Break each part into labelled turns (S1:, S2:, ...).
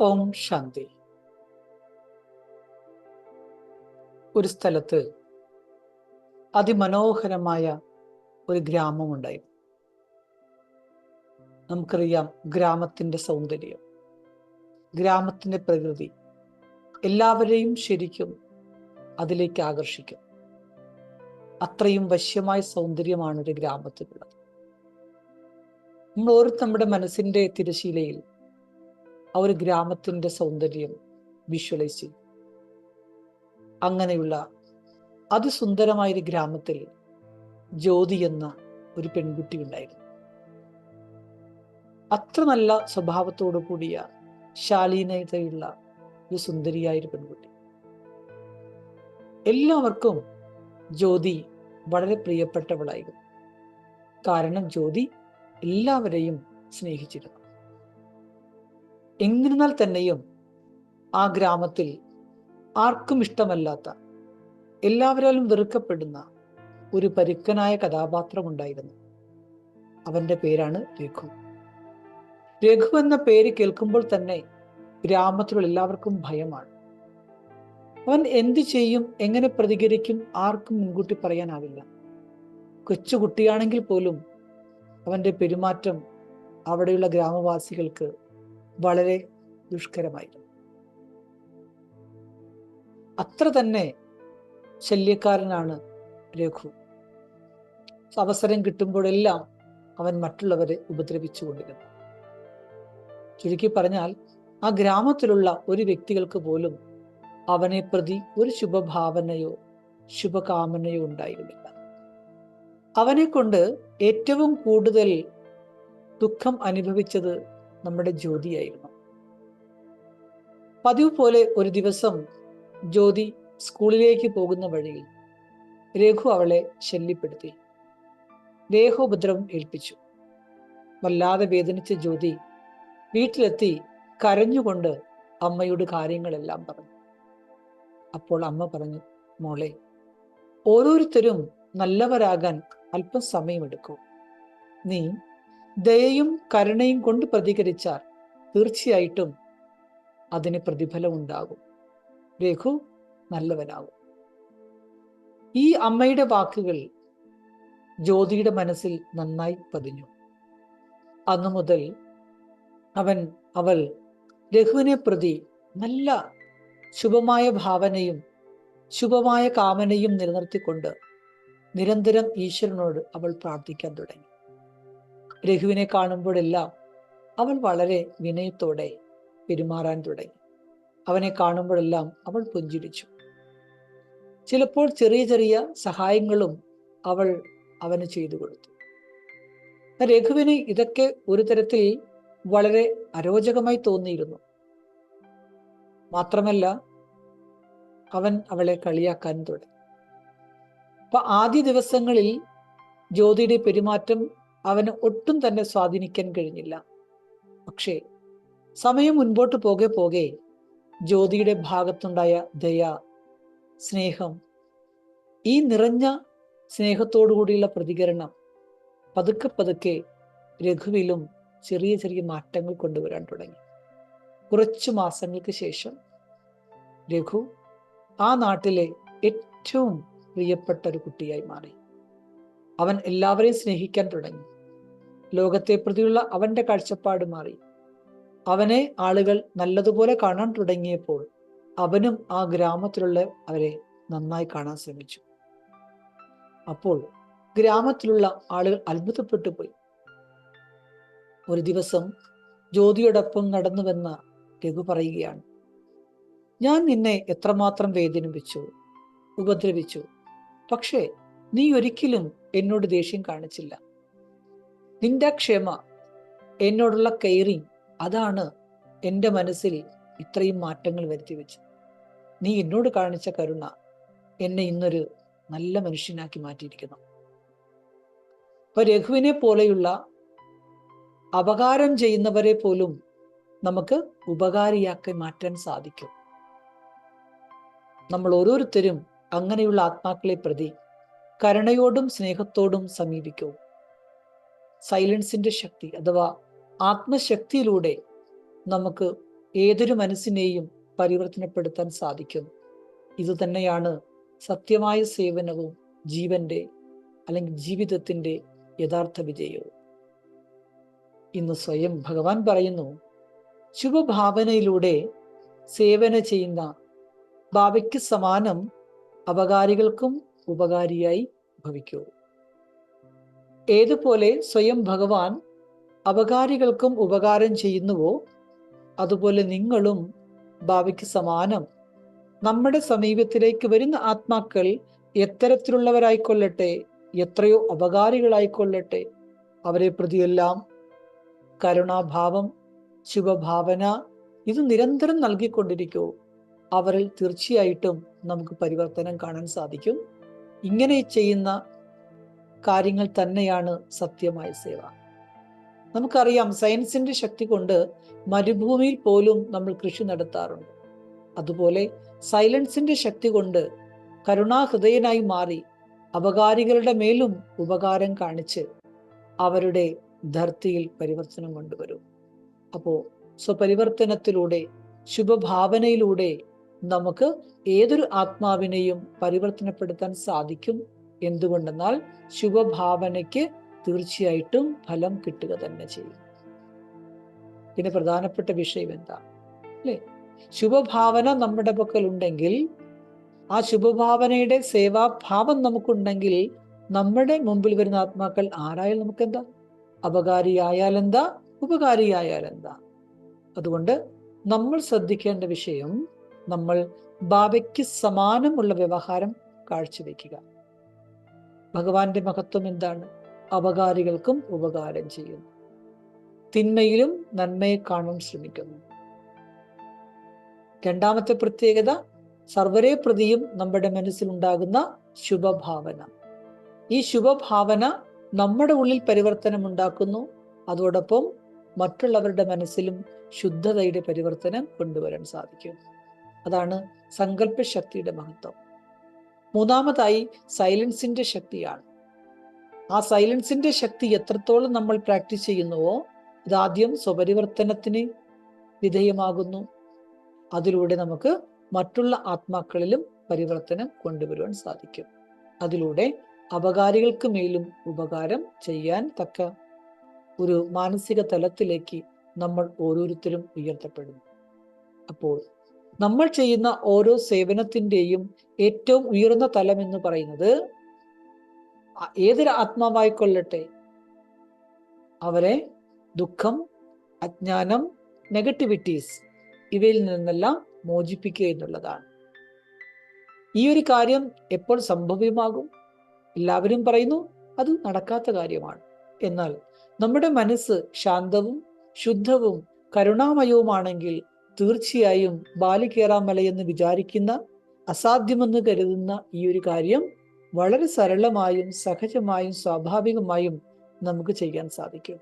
S1: ഓം ശാന്തി. ഒരു സ്ഥലത്ത് അതിമനോഹരമായ ഒരു ഗ്രാമമുണ്ടായിരുന്നു. നമുക്കറിയാം ഗ്രാമത്തിന്റെ സൗന്ദര്യം. ഗ്രാമത്തിന്റെ പ്രകൃതി എല്ലാവരെയും ശരിക്കും അതിലേക്ക് ആകർഷിക്കും. അത്രയും വശ്യമായ സൗന്ദര്യമാണ് ഒരു ഗ്രാമത്തിലുള്ളത്. നമ്മൾ ഓരോ നമ്മുടെ മനസ്സിന്റെ തിരശീലയിൽ ആ ഒരു ഗ്രാമത്തിന്റെ സൗന്ദര്യം വിഷ്വലൈസ് ചെയ്യും. അങ്ങനെയുള്ള അതിസുന്ദരമായൊരു ഗ്രാമത്തിൽ ജ്യോതി എന്ന ഒരു പെൺകുട്ടി ഉണ്ടായിരുന്നു. അത്ര നല്ല സ്വഭാവത്തോടു കൂടിയ ശാലീനതയുള്ള ഒരു സുന്ദരിയായ ഒരു പെൺകുട്ടി. എല്ലാവർക്കും ജ്യോതി വളരെ പ്രിയപ്പെട്ടവളായിരുന്നു. കാരണം ജ്യോതി എല്ലാവരെയും സ്നേഹിച്ചിരുന്നു. എന്നിരുന്നാൽ തന്നെയും ആ ഗ്രാമത്തിൽ ആർക്കും ഇഷ്ടമല്ലാത്ത എല്ലാവരാലും വെറുക്കപ്പെടുന്ന ഒരു പരുക്കനായ കഥാപാത്രമുണ്ടായിരുന്നു അവന്റെ പേരാണ് രഘു. രഘു എന്ന പേര് കേൾക്കുമ്പോൾ തന്നെ ഗ്രാമത്തിലുള്ള എല്ലാവർക്കും ഭയമാണ്. അവൻ എന്ത് ചെയ്യും എങ്ങനെ പ്രതികരിക്കും ആർക്കും മുൻകൂട്ടി പറയാനാവില്ല. കൊച്ചുകുട്ടിയാണെങ്കിൽ പോലും അവന്റെ പെരുമാറ്റം അവിടെയുള്ള ഗ്രാമവാസികൾക്ക് വളരെ ദുഷ്കരമായിരുന്നു. അത്ര തന്നെ ശല്യക്കാരനാണ് രഘു. അവസരം കിട്ടുമ്പോഴെല്ലാം അവൻ മറ്റുള്ളവരെ ഉപദ്രവിച്ചുകൊണ്ടിരുന്നു. ചുരുക്കി പറഞ്ഞാൽ ആ ഗ്രാമത്തിലുള്ള ഒരു വ്യക്തികൾക്ക് പോലും അവനെ പ്രതി ഒരു ശുഭഭാവനയോ ശുഭകാമനയോ ഉണ്ടായിരുന്നില്ല. അവനെ കൊണ്ട് ഏറ്റവും കൂടുതൽ ദുഃഖം അനുഭവിച്ചത് നമ്മുടെ ജ്യോതിയായിരുന്നു. പതിവ് പോലെ ഒരു ദിവസം ജ്യോതി സ്കൂളിലേക്ക് പോകുന്ന വഴിയിൽ രഘു അവളെ ശല്യപ്പെടുത്തി. ദേഹോപദ്രവം ഏൽപ്പിച്ചു. വല്ലാതെ വേദനിച്ച ജ്യോതി വീട്ടിലെത്തി കരഞ്ഞുകൊണ്ട് അമ്മയോട് കാര്യങ്ങളെല്ലാം പറഞ്ഞു. അപ്പോൾ അമ്മ പറഞ്ഞു മോളെ ഓരോരുത്തരും നല്ലവരാകാൻ അല്പം സമയമെടുക്കും. നീ ദയയും കരുണയും കൊണ്ട് പ്രതികരിച്ചാൽ തീർച്ചയായിട്ടും അതിന് പ്രതിഫലം ഉണ്ടാകും രഘു നല്ലവനാകും ഈ അമ്മയുടെ വാക്കുകൾ ജ്യോതിയുടെ മനസ്സിൽ നന്നായി പതിഞ്ഞു. അന്നു മുതൽ അവൻ അവൾ രഘുവിനെ പ്രതി നല്ല ശുഭമായ ഭാവനയും ശുഭമായ കാമനയും നിലനിർത്തിക്കൊണ്ട് നിരന്തരം ഈശ്വരനോട് അവൾ പ്രാർത്ഥിക്കാൻ തുടങ്ങി. രഘുവിനെ കാണുമ്പോഴെല്ലാം അവൾ വളരെ വിനയത്തോടെ പെരുമാറാൻ തുടങ്ങി. അവനെ കാണുമ്പോഴെല്ലാം അവൾ പുഞ്ചിരിച്ചു. ചിലപ്പോൾ ചെറിയ ചെറിയ സഹായങ്ങളും അവൾ അവന് ചെയ്തു കൊടുത്തു. രഘുവിന് ഇതൊക്കെ ഒരു തരത്തിൽ വളരെ അരോചകമായി തോന്നിയിരുന്നു. മാത്രമല്ല അവൻ അവളെ കളിയാക്കാൻ തുടങ്ങി. അപ്പൊ ആദ്യ ദിവസങ്ങളിൽ ജ്യോതിയുടെ പെരുമാറ്റം അവന് ഒട്ടും തന്നെ സ്വാധീനിക്കാൻ കഴിഞ്ഞില്ല. പക്ഷേ സമയം മുൻപോട്ട് പോകെ പോകെ ജ്യോതിയുടെ ഭാഗത്തുണ്ടായ ദയ സ്നേഹം ഈ നിറഞ്ഞ സ്നേഹത്തോടുകൂടിയുള്ള പ്രതികരണം പതുക്കെ പതുക്കെ രഘുവിലും ചെറിയ ചെറിയ മാറ്റങ്ങൾ കൊണ്ടുവരാൻ തുടങ്ങി. കുറച്ചു മാസങ്ങൾക്ക് ശേഷം രഘു ആ നാട്ടിലെ ഏറ്റവും പ്രിയപ്പെട്ട ഒരു കുട്ടിയായി മാറി. അവൻ എല്ലാവരെയും സ്നേഹിക്കാൻ തുടങ്ങി. ലോകത്തെ പ്രതിയുള്ള അവന്റെ കാഴ്ചപ്പാട് മാറി. അവനെ ആളുകൾ നല്ലതുപോലെ കാണാൻ തുടങ്ങിയപ്പോൾ അവനും ആ ഗ്രാമത്തിലുള്ള അവരെ നന്നായി കാണാൻ ശ്രമിച്ചു. അപ്പോൾ ഗ്രാമത്തിലുള്ള ആളുകൾ അത്ഭുതപ്പെട്ടു പോയി. ഒരു ദിവസം ജ്യോതിയോടൊപ്പം നടന്നുവെന്ന രഘു പറയുകയാണ് ഞാൻ നിന്നെ എത്രമാത്രം വേദനിപ്പിച്ചു ഉപദ്രവിച്ചു പക്ഷേ നീ ഒരിക്കലും എന്നോട് ദേഷ്യം കാണിച്ചില്ല. നിന്റെ ക്ഷമ എന്നോടുള്ള കെയറിങ് അതാണ് എന്റെ മനസ്സിൽ ഇത്രയും മാറ്റങ്ങൾ വരുത്തി വെച്ചത്. നീ എന്നോട് കാണിച്ച കരുണ എന്നെ ഇന്നൊരു നല്ല മനുഷ്യനാക്കി മാറ്റിയിരിക്കുന്നു. അപ്പൊ രഘുവിനെ പോലെയുള്ള അപകാരം ചെയ്യുന്നവരെ പോലും നമുക്ക് ഉപകാരിയാക്കി മാറ്റാൻ സാധിക്കും. നമ്മൾ ഓരോരുത്തരും അങ്ങനെയുള്ള ആത്മാക്കളെ പ്രതി കരുണയോടും സ്നേഹത്തോടും സമീപിക്കൂ. സൈലൻസിന്റെ ശക്തി അഥവാ ആത്മശക്തിയിലൂടെ നമുക്ക് ഏതൊരു മനസ്സിനെയും പരിവർത്തനപ്പെടുത്താൻ സാധിക്കും. ഇതുതന്നെയാണ് സത്യമായ സേവനവും ജീവന്റെ അല്ലെങ്കിൽ ജീവിതത്തിന്റെ യഥാർത്ഥ വിജയവും. ഇന്ന് സ്വയം ഭഗവാൻ പറയുന്നു ശുഭഭാവനയിലൂടെ സേവന ചെയ്യുന്ന ഭാവയ്ക്ക് സമാനം അപകാരികൾക്കും ഉപകാരിയായി ഭവിക്കൂ. ഏതുപോലെ സ്വയം ഭഗവാൻ അപകാരികൾക്കും ഉപകാരം ചെയ്യുന്നുവോ അതുപോലെ നിങ്ങളും ഭാവിക്ക് സമാനം. നമ്മുടെ സമീപത്തിലേക്ക് വരുന്ന ആത്മാക്കൾ എത്തരത്തിലുള്ളവരായിക്കൊള്ളട്ടെ എത്രയോ അപകാരികളായിക്കൊള്ളട്ടെ. അവരെ പ്രതിയെല്ലാം കരുണാഭാവം ശുഭഭാവന ഇത് നിരന്തരം നൽകിക്കൊണ്ടിരിക്കൂ. അവരിൽ തീർച്ചയായിട്ടും നമുക്ക് പരിവർത്തനം കാണാൻ സാധിക്കും. ഇങ്ങനെ ചെയ്യുന്ന കാര്യങ്ങൾ തന്നെയാണ് സത്യമായ സേവ. നമുക്കറിയാം സയൻസിന്റെ ശക്തി കൊണ്ട് മരുഭൂമിയിൽ പോലും നമ്മൾ കൃഷി നടത്താറുണ്ട്. അതുപോലെ സൈലൻസിന്റെ ശക്തി കൊണ്ട് കരുണാഹൃദയനായി മാറി അപകാരികളുടെ മേലും ഉപകാരം കാണിച്ച് അവരുടെ ധർത്തിയിൽ പരിവർത്തനം കൊണ്ടുവരും. അപ്പോൾ സ്വപരിവർത്തനത്തിലൂടെ ശുഭഭാവനയിലൂടെ നമുക്ക് ഏതൊരു ആത്മാവിനെയും പരിവർത്തനപ്പെടുത്താൻ സാധിക്കും? എന്തുകൊണ്ടെന്നാൽ ശുഭഭാവനയ്ക്ക് തീർച്ചയായിട്ടും ഫലം കിട്ടുക തന്നെ ചെയ്യും. പിന്നെ പ്രധാനപ്പെട്ട വിഷയം എന്താ? അല്ലേ? ശുഭഭാവന നമ്മുടെ പക്കൽ ഉണ്ടെങ്കിൽ ആ ശുഭഭാവനയുടെ സേവാഭാവം നമുക്കുണ്ടെങ്കിൽ നമ്മുടെ മുമ്പിൽ വരുന്ന ആത്മാക്കൾ ആരായാലും നമുക്കെന്താ? അപകാരിയായാലെന്താ? ഉപകാരിയായാലെന്താ? അതുകൊണ്ട് നമ്മൾ ശ്രദ്ധിക്കേണ്ട വിഷയം നമ്മൾ ബാബയ്ക്ക് സമാനമുള്ള വ്യവഹാരം കാഴ്ചവെക്കുക. ഭഗവാന്റെ മഹത്വം എന്താണ്? അപകാരികൾക്കും ഉപകാരം ചെയ്യുന്നു. തിന്മയിലും നന്മയെ കാണാൻ ശ്രമിക്കുന്നു. രണ്ടാമത്തെ പ്രത്യേകത സർവരെ പ്രതിയും നമ്മുടെ മനസ്സിലുണ്ടാകുന്ന ശുഭഭാവന. ഈ ശുഭഭാവന നമ്മുടെ ഉള്ളിൽ പരിവർത്തനം ഉണ്ടാക്കുന്നു. അതോടൊപ്പം മറ്റുള്ളവരുടെ മനസ്സിലും ശുദ്ധതയുടെ പരിവർത്തനം കൊണ്ടുവരാൻ സാധിക്കും. അതാണ് സങ്കല്പ ശക്തിയുടെ മഹത്വം. മൂന്നാമതായി സൈലൻസിന്റെ ശക്തിയാണ്. ആ സൈലൻസിന്റെ ശക്തി എത്രത്തോളം നമ്മൾ പ്രാക്ടീസ് ചെയ്യുന്നുവോ ഇതാദ്യം സ്വപരിവർത്തനത്തിന് വിധേയമാകുന്നു. അതിലൂടെ നമുക്ക് മറ്റുള്ള ആത്മാക്കളിലും പരിവർത്തനം കൊണ്ടുവരുവാൻ സാധിക്കും. അതിലൂടെ അപകാരികൾക്ക് മേലും ഉപകാരം ചെയ്യാൻ തക്ക ഒരു മാനസിക തലത്തിലേക്ക് നമ്മൾ ഓരോരുത്തരും ഉയർത്തപ്പെടുന്നു. അപ്പോൾ നമ്മൾ ചെയ്യുന്ന ഓരോ സേവനത്തിന്റെയും ഏറ്റവും ഉയർന്ന തലം എന്ന് പറയുന്നത് ഏതൊരു ആത്മാവായിക്കൊള്ളട്ടെ? അവരെ ദുഃഖം അജ്ഞാനം നെഗറ്റിവിറ്റീസ് ഇവയിൽ നിന്നെല്ലാം മോചിപ്പിക്കുക എന്നുള്ളതാണ്. ഈ ഒരു കാര്യം എപ്പോൾ സംഭവ്യമാകും? എല്ലാവരും പറയുന്നു അത് നടക്കാത്ത കാര്യമാണ്. എന്നാൽ നമ്മുടെ മനസ്സ് ശാന്തവും ശുദ്ധവും കരുണാമയവുമാണെങ്കിൽ തീർച്ചയായും ബാലികേറാമലയെന്ന് വിചാരിക്കുന്ന അസാധ്യമെന്ന് കരുതുന്ന ഈ ഒരു കാര്യം വളരെ സരളമായും സഹജമായും സ്വാഭാവികമായും നമുക്ക് ചെയ്യാൻ സാധിക്കും.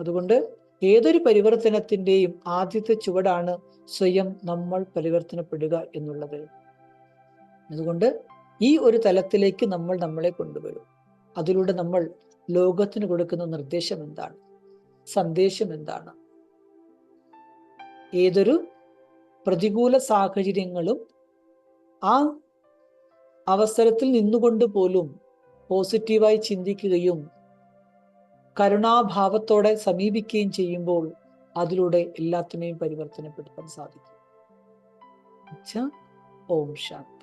S1: അതുകൊണ്ട് ഏതൊരു പരിവർത്തനത്തിന്റെയും ആദ്യത്തെ ചുവടാണ് സ്വയം നമ്മൾ പരിവർത്തനപ്പെടുക എന്നുള്ളത്. അതുകൊണ്ട് ഈ ഒരു തലത്തിലേക്ക് നമ്മൾ നമ്മളെ കൊണ്ടുവരും. അതിലൂടെ നമ്മൾ ലോകത്തിന് കൊടുക്കുന്ന നിർദ്ദേശം എന്താണ്? സന്ദേശം എന്താണ്? ഏതൊരു പ്രതികൂല സാഹചര്യങ്ങളും ആ അവസരത്തിൽ നിന്നുകൊണ്ട് പോലും പോസിറ്റീവായി ചിന്തിക്കുകയും കരുണാഭാവത്തോടെ സമീപിക്കുകയും ചെയ്യുമ്പോൾ അതിലൂടെ എല്ലാത്തിനെയും പരിവർത്തനപ്പെടുത്താൻ സാധിക്കും. ഓം ശാന്തി.